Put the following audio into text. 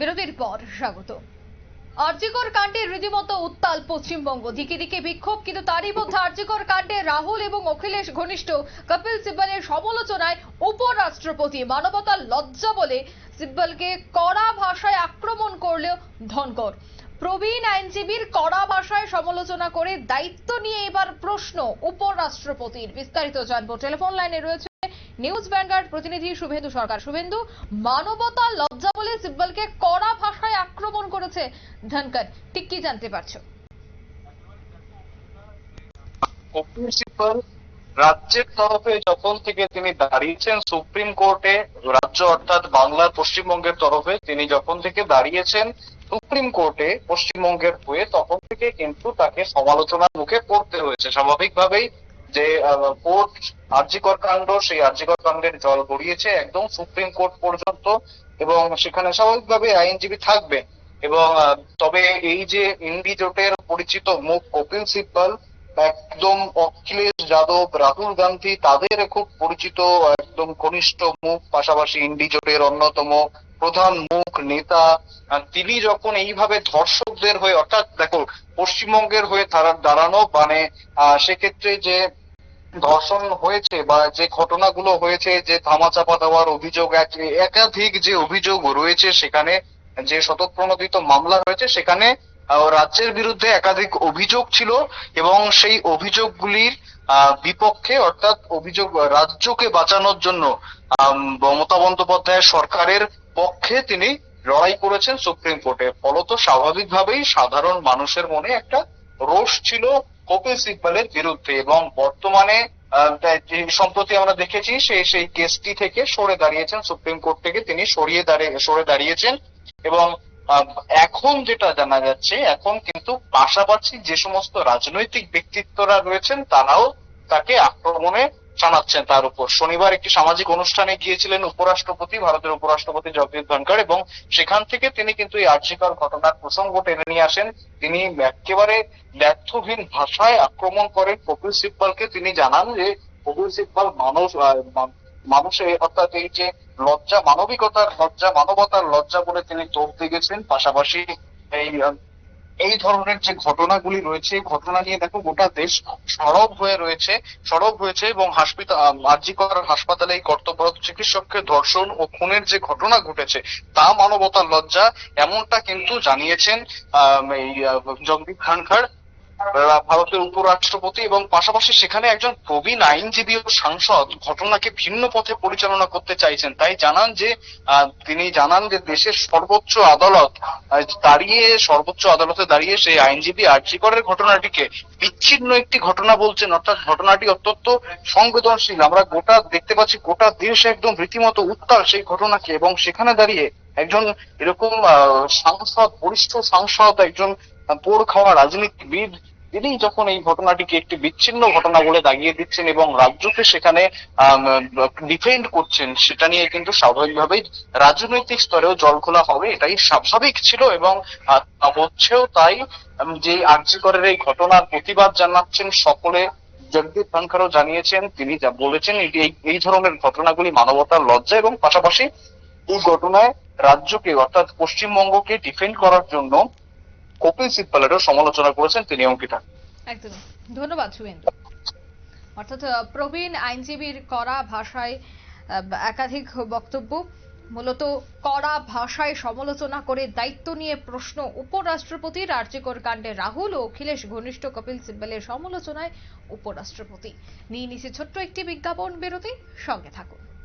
বিরতির পর স্বাগত। আর্যিকর কাণ্ডে রীতিমতো উত্তাল পশ্চিমবঙ্গ। দিকে দিকে বিক্ষোভ, কিন্তু তারই মধ্যে আর্যিকর কাণ্ডে রাহুল এবং অখিলেশ ঘনিষ্ঠ কপিল সিব্বলের সমালোচনায় উপরাষ্ট্রপতি মানবতার লজ্জা বলে সিব্বলকে কড়া ভাষায় আক্রমণ করলেও ধনকর। প্রবীণ আইনজীবীর কড়া ভাষায় সমালোচনা করে দায়িত্ব নিয়ে এবার প্রশ্ন উপরাষ্ট্রপতির। বিস্তারিত জানব। টেলিফোন লাইনে রয়েছে নিউজ ভ্যানগার্ড প্রতিনিধি শুভেন্দু সরকার। শুভেন্দু, মানবতা লজ্জা বলে সিব্বলকে কড়া ভাষায় আক্রমণ করেছে ধনকর ঠিক কি জানতে পারছ? রাজ্যের তরফে যখন থেকে তিনি দাঁড়িয়েছেন সুপ্রিম কোর্টে, রাজ্য অর্থাৎ বাংলার পশ্চিমবঙ্গের তরফে, তিনি যখন থেকে দাঁড়িয়েছেন সুপ্রিম কোর্টে, পশ্চিমবঙ্গের হয়ে, তখন থেকে কিন্তু তাকে সমালোচনার মুখে পড়তে হয়েছে। স্বাভাবিকভাবেই যে কোর্ট আর্যিকর কাণ্ড, সেই আর্যিকর কাণ্ডের জল গড়িয়েছে একদম সুপ্রিম কোর্ট পর্যন্ত এবং সেখানে স্বাভাবিকভাবে আইনজীবী থাকবে। এবং তবে এই যে ইন্ডি জোটের পরিচিত মুখ কপিল সিব্বল, একদম অখিলেশ যাদব, রাহুল গান্ধী, তাদের খুব পরিচিত, একদম ঘনিষ্ঠ মুখ, পাশাপাশি ইন্ডি জোটের অন্যতম প্রধান মুখ, নেতা। তিনি যখন এইভাবে ধর্ষকদের হয়ে, অর্থাৎ দেখো, পশ্চিমবঙ্গের হয়ে তারা দাঁড়ানো মানে সেক্ষেত্রে যে ধর্ষণ হয়েছে বা যে ঘটনাগুলো হয়েছে, যে ধামাচাপা দেওয়ার অভিযোগ, এক- একাধিক যে অভিযোগ রয়েছে সেখানে, যে শতপ্রণোদিত মামলা রয়েছে সেখানে রাজ্যের বিরুদ্ধে একাধিক অভিযোগ ছিল এবং সেই অভিযোগগুলির বিপক্ষে অর্থাৎ অভিযোগ রাজ্যকে বাঁচানোর জন্য মমতা বন্দ্যোপাধ্যায় সরকারের পক্ষে তিনি লড়াই করেছেন সুপ্রিম কোর্টে। ফলত স্বাভাবিকভাবেই সাধারণ মানুষের মনে একটা রোষ ছিল কপিল সিব্বলের বিরুদ্ধে এবং বর্তমানে সম্প্রতি আমরা দেখেছি সেই সেই কেসটি থেকে সরে দাঁড়িয়েছেন, সুপ্রিম কোর্ট থেকে তিনি সরিয়ে দাঁড়িয়ে সরে দাঁড়িয়েছেন এবং এখন যেটা জানা যাচ্ছে, এখন কিন্তু পাশাপাশি যে সমস্ত রাজনৈতিক ব্যক্তিত্বরা রয়েছেন, তারাও তাকে আক্রমণে জানাচ্ছেন তার উপর। শনিবার একটি সামাজিক অনুষ্ঠানে গিয়েছিলেন উপরাষ্ট্রপতি, ভারতের উপরাষ্ট্রপতি জগদীপ ধনখড় এবং সেখান থেকে তিনি কিন্তু এই আর্যিকর ঘটনার প্রসঙ্গ টেনে নিয়ে আসেন। তিনি একেবারে ব্যর্থহীন ভাষায় আক্রমণ করেন। কপিল সিব্বলকে তিনি জানান যে, কপিল সিব্বল মানুষ মানুষে, অর্থাৎ এই যে লজ্জা, মানবিকতার লজ্জা, মানবতার লজ্জা বলে তিনি তোপ দিয়েছেন পাশাপাশি এই এই ধরনের যে ঘটনাগুলি রয়েছে এই ঘটনা নিয়ে দেখো গোটা দেশ সরব হয়ে রয়েছে সরব হয়েছে এবং হাসপাতাল আর্জিকর হাসপাতালে এই কর্তব্যরত চিকিৎসককে ধর্ষণ ও খুনের যে ঘটনা ঘটেছে তা মানবতার লজ্জা এমনটা কিন্তু জানিয়েছেন আহ এই জগদীপ আহ, ভারতের উপরাষ্ট্রপতি এবং পাশাপাশি সেখানে একজন প্রবীণ আইনজীবী ও সাংসদ ঘটনাকে ভিন্ন পথে পরিচালনা করতে চাইছেন। তাই জানান যে তিনি জানান যে দেশের সর্বোচ্চ আদালত দাঁড়িয়ে সর্বোচ্চ আদালতে দাঁড়িয়ে সেই আইনজীবী আর্যিকরের ঘটনাটিকে বিচ্ছিন্ন একটি ঘটনা বলছেন। অর্থাৎ ঘটনাটি অত্যন্ত সংবেদনশীল। আমরা গোটা দেখতে পাচ্ছি, গোটা দেশ একদম রীতিমতো উত্তাল সেই ঘটনাকে এবং সেখানে দাঁড়িয়ে একজন এরকম সাংসদ, বরিষ্ঠ সাংসদ, একজন পোড় খাওয়া রাজনীতিবিদ তিনি যখন এই ঘটনাটিকে একটি বিচ্ছিন্ন ঘটনা বলে দাগিয়ে দিচ্ছেন এবং রাজ্যকে সেখানে ডিফেন্ড করছেন, সেটা নিয়ে কিন্তু স্বাভাবিকভাবেই রাজনৈতিক স্তরেও জল খোলা হবে, এটাই স্বাভাবিক ছিল এবং হচ্ছেও তাই যে আর্যিকরের এই ঘটনার প্রতিবাদ জানাচ্ছেন সকলে, জগদীপ ধনখড়ও জানিয়েছেন, তিনি যা বলেছেন, এটি এই ধরনের ঘটনাগুলি মানবতার লজ্জা এবং পাশাপাশি এই ঘটনায় রাজ্যকে, অর্থাৎ পশ্চিমবঙ্গকে ডিফেন্ড করার জন্য কপিল সিব্বলেরও সমালোচনা করেছেন তিনি, অঙ্কিতা। একদম। ধন্যবাদ, শুভেন্দু। অর্থাৎ প্রবীণ আইনজীবীর কড়া ভাষায় একাধিক বক্তব্য। মূলত কড়া ভাষায় সমালোচনা করে দায়িত্ব নিয়ে প্রশ্ন উপরাষ্ট্রপতির আর্যিকর কাণ্ডে রাহুল ও অখিলেশ ঘনিষ্ঠ কপিল সিব্বলের সমালোচনায় উপরাষ্ট্রপতি। নিয়ে নিছে ছোট্ট একটি বিজ্ঞাপন, বিরতি। সঙ্গে থাকুন।